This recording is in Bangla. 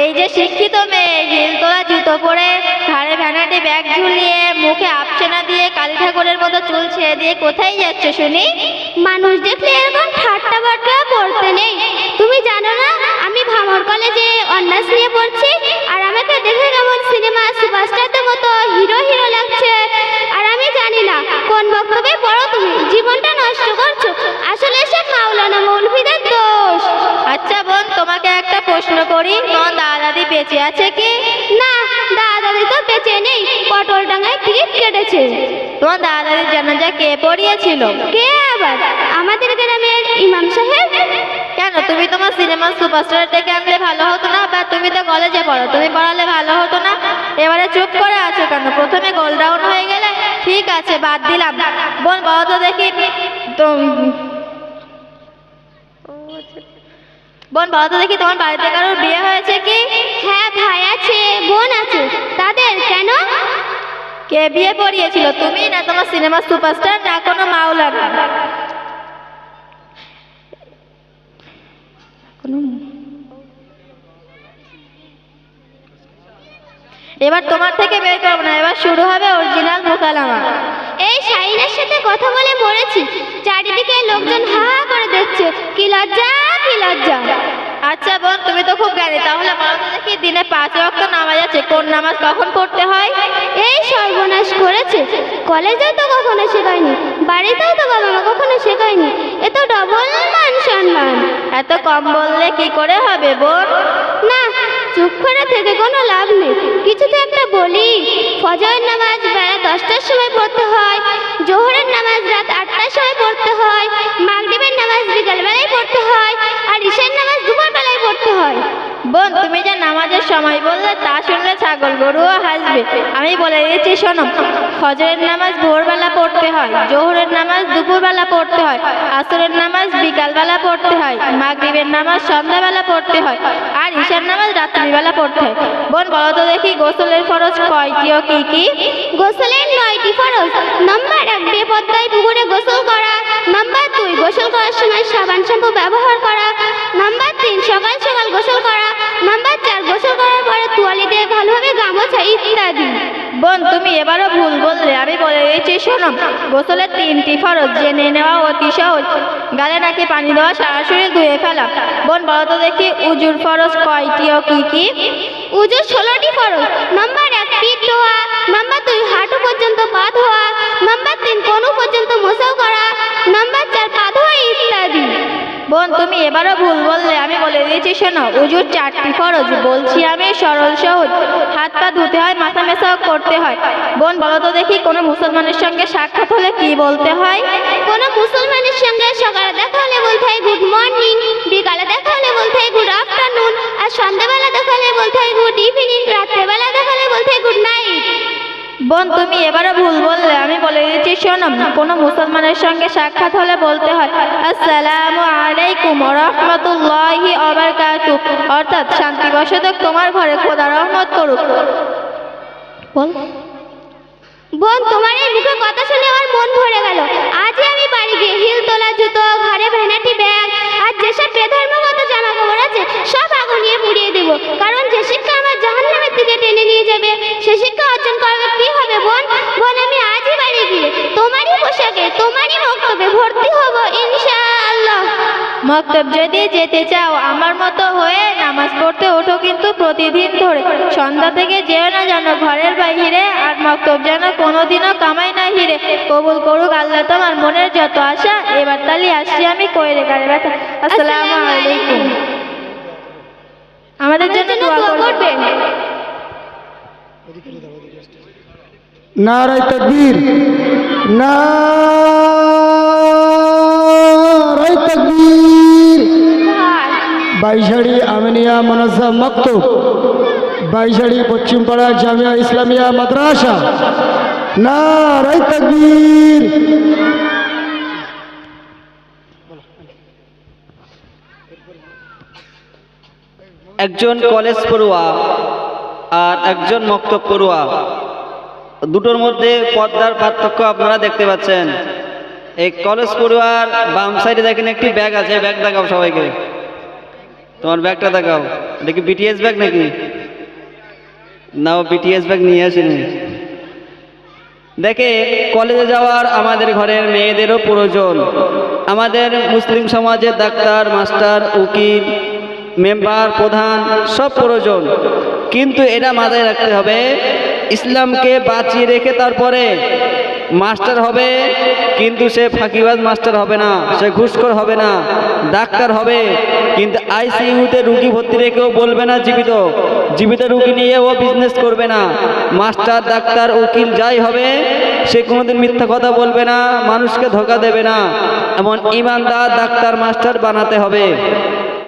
এই যে শিক্ষিত মেয়ে, হিল তোলা জুতো পরে ঘাড়ে ভ্যানাটি ব্যাগ ঝুলিয়ে মুখে আপসেনা দিয়ে কালী ঠাকুরের মতো চুল ছেড়ে দিয়ে কোথায় যাচ্ছ শুনি? মানুষ দেখলে এরকম ঠাট্টা বাট্টা পড়তে নেই। তুমি জানো না, আমি ভামর কলেজে অনার্স নিয়ে পড়ছি, আর আমাকে দেখে কেমন সিনেমা সুপারস্টারদের মতো হিরো হিরো লাগছে। আর আমি জানি না, কোন বক্তব্যে পড়ো তুমি? জীবনটা নষ্ট করছ আসলে সব মাওলানা মৌলভীদের দোষ আচ্ছা বোন তোমাকে একটা প্রশ্ন করি তোমার দাদা দাদি বেঁচে আছে কি? না দাদা দাদি তো বেঁচে নেই পটল ডাঙায় টিকিট কেটেছে। তোমার দাদা দাদির জানাজা কে পড়িয়েছিল? কে আবার? আমাদের গ্রামের ইমাম সাহেব? কেন তুমি তোমার সিনেমা সুপারস্টার ডেকে আনলে ভালো হতো না বা তুমি তো কলেজে পড়ো তুমি পড়ালে ভালো হতো না? এবারে চুপ করে আছো কেন? প্রথমে গোল ডাউন হয়ে গেলে ঠিক আছে বাদ দিলাম। বোন বলো তো দেখি তো বোন বলো তো দেখি তোমার বাড়িতে কারোর বিয়ে হয়েছে কি? হ্যাঁ ভাই আছে বোন আছে। তাদের কেন? কে বিয়ে পড়িয়েছিল? তুমি না তোমার সিনেমা সুপারস্টার না কোনো মাওলানা? এবার তোমার থেকে বের করব না এবার শুরু হবে অরিজিনাল মোকালামা এই শাহিনের সাথে কথা বলে মরেছি। চারিদিকে লোকজন হা হা করে দেখছে। কি লজ্জা কি লজ্জা। আচ্ছা বোন তুমি তো খুব জ্ঞানী। তাহলে দেখি দিনে পাঁচ ওয়াক্ত নামাজ আছে? কোন নামাজ কখন পড়তে হয়? এই সর্বনাশ করেছে। কলেজেও তো কখনো শেখায়নি। বাড়িতেও তো বাবা মা কখনো শেখায়নি। এ তো ডবল মান সম্মান। এত কম বললে কি করে হবে বোন? চুপ করে থেকে কোনো লাভ নেই। কিছু তো একটা বলি, ফজরের নামাজ বেলা দশটার সময় পড়তে হয়, জোহরের নামাজ রাত আটটার সময় পড়তে হয়, মাগরিবের নামাজ বিকালবেলায় পড়তে হয়, আর ঈশের নামাজ বোন, তুমি যে নামাজের সময় বললে তা শুনলে ছাগল গরুও হাসবে। আমি বলে দিয়েছি, শোনো, ফজরের নামাজ ভোরবেলা পড়তে হয়, জোহরের নামাজ দুপুরবেলা পড়তে হয়, আসরের নামাজ বিকালবেলা পড়তে হয়, মাগরিবের নামাজ সন্ধ্যাবেলা পড়তে হয়, আর ঈশার নামাজ রাত্রিবেলা পড়তে হয়। বোন, বলো তো দেখি গোসলের ফরজ কয়টি ও কি কি? গোসলের নয়টি ফরজ। নাম্বার এক, বেপদ্দায় পুকুরে গোসল করা। নাম্বার দুই, গোসল করার সময় সাবান শ্যাম্পু ব্যবহার করা। এবারও ভুল বললে আমি বলে দিয়েছি শোনো গোসলের তিনটি ফরজ জেনে নেওয়া অতি সহজ। গালে নাকি পানি দেওয়া সারা শরীর ধুয়ে ফেলা। বোন বলো তো দেখি উজুর ফরজ কয়টি ও কি কি? উজুর ষোলোটি ফরজ। নাম্বার এক পিঠ ধোয়া। নাম্বার দুই হাঁটু পর্যন্ত পা ধোয়া। নাম্বার তিন কোনু পর্যন্ত মোছাও করা। নাম্বার চার পা ধোয়া ইত্যাদি। বোন তুমি এবারও ভুল বললে আমি বলে দিয়েছি শোনো উজুর চারটি ফরজ বলছি আমি সরল সহজ। পা ধুতে হয় মাথা মেশাও করতে হয়। বোন বলো তো দেখি কোনো মুসলমানের সঙ্গে সাক্ষাৎ হলে কি বলতে হয়? কোনো মুসলমানের সঙ্গে সকালে দেখা হলে বলতে হয় গুড মর্নিং বিকালে দেখা হলে বলতে হয় গুড আফটারনুন আর সন্ধ্যাবেলা দেখা হলে বলতে হয় গুড ইভিনিং রাত্রেবেলা দেখা হলে বলতে হয় গুড নাইট বোন তুমি এবারও ভুল বললে। আমি বলে দিচ্ছি শোনো কোনো মুসলমানের সঙ্গে সাক্ষাৎ হলে বলতে হয় আসসালামু আলাইকুম রহমতুল্লাহি অবরকাতু অর্থাৎ শান্তি বসতক তোমার ঘরে খোদা রহমত করুক। বল। বোন তোমার এই মুখে কথা মক্তব যদি যেতে চাও আমার মতো হয়ে নামাজ পড়তে ওঠো কিন্তু প্রতিদিন ধরে। সন্ধ্যা থেকে যেও না যেন ঘরের বাইরে আর মক্তব যেন কোনোদিনও কামাই না হিরে। কবুল করুক আল্লাহ তোমার মনের যত আশা এবার তালি আসছি আমি কইরে গাড়ি ব্যথা। আসসালামু আলাইকুম। আমাদের জন্য দোয়া করবেন। নারায় তকবীর। নারায় বাইশাড়ি আমিনিয়া মনসা মক্তব। বাইশাড়ি পশ্চিমপাড়া জামিয়া ইসলামিয়া মাদ্রাসা। তকবীর। একজন কলেজ পড়ুয়া আর একজন মক্তব পড়ুয়া। দুটোর মধ্যে পর্দার পার্থক্য আপনারা দেখতে পাচ্ছেন। এই কলেজ পড়ুয়ার বাম সাইডে দেখেন একটি ব্যাগ আছে ব্যাগ দেখাও সবাইকে। তোমার ব্যাগটা দেখাও। এটা কি বিটিএস ব্যাগ নাকি? না, ও বিটিএস ব্যাগ নিয়ে আসেনি। দেখে, কলেজে যাওয়ার আমাদের ঘরের মেয়েদেরও প্রয়োজন। আমাদের মুসলিম সমাজের ডাক্তার, মাস্টার, উকিল, মেম্বার, প্রধান, সব প্রয়োজন। কিন্তু এটা মাথায় রাখতে হবে, ইসলামকে বাঁচিয়ে রেখে তারপরে মাস্টার হবে, কিন্তু সে ফাঁকিবাজ মাস্টার হবে না, সে ঘুষখোর হবে না, ডাক্তার হবে। কিন্তু আইসিইউতে রুগী ভর্তি রেখেও বলবে না জীবিত। জীবিত রুগী নিয়ে ও বিজনেস করবে না। মাস্টার, ডাক্তার, উকিল যাই হবে, সে কোনোদিন মিথ্যা কথা বলবে না, মানুষকে ধোকা দেবে না। এমন ইমানদার ডাক্তার, মাস্টার বানাতে হবে।